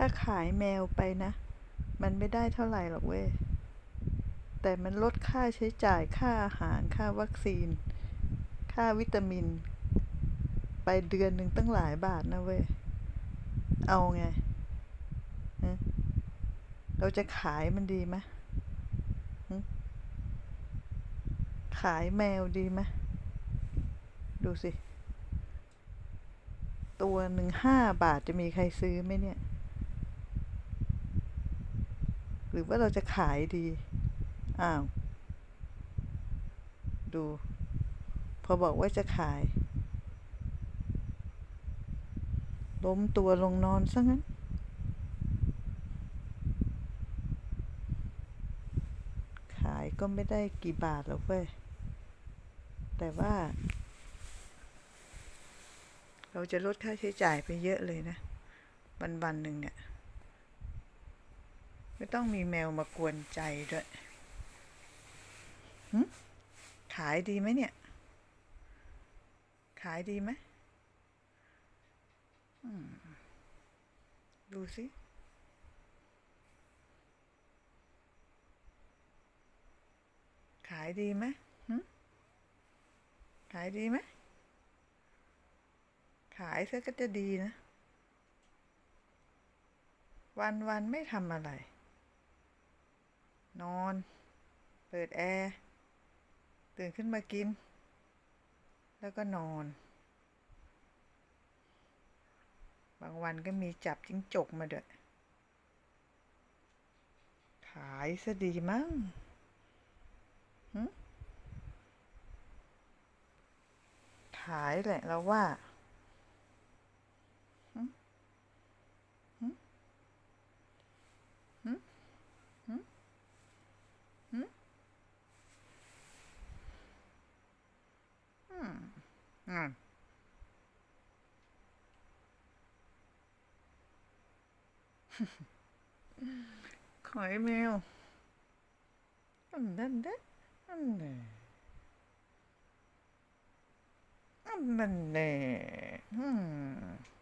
ถ้าขายแมวไปนะ มันไม่ได้เท่าไหร่หรอกเว้ย แต่มันลดค่าใช้จ่ายค่าอาหารค่าวัคซีน ค่าวิตามิน ไปเดือนหนึ่งตั้งหลายบาทนะเว้ย เอาไง เราจะขายมันดีไหมขายแมวดีไหมดูสิ ตัวหนึ่งห้าบาทจะมีใครซื้อไหมเนี่ย ห รือว่าเราจะขายดี อ้าว ดู พอบอกว่าจะขาย ล้มตัวลงนอนซะงั้น ขายก็ไม่ได้กี่บาทหรอกเว้ย แต่ว่า เราจะลดค่าใช้จ่ายไปเยอะเลยนะ วันวันๆหนึ่งเนี่ย ไม่ต้องมีแมวมากวนใจด้วยขายดีไหมเนี่ย ขายดีไหมดูสิขายดีไหมขายดีไหม ขายซะก็จะดีนะ วันวันไม่ทำอะไร นอน เปิดแอร์ ตื่นขึ้นมากิน แล้วก็นอน บางวันก็มีจับจิ้งจกมาด้วย ขายซะดีมั้งขายแหละเราว่า อืมขอยแมวอันนั้นเด้อันนี้อันนั้นเด้อืม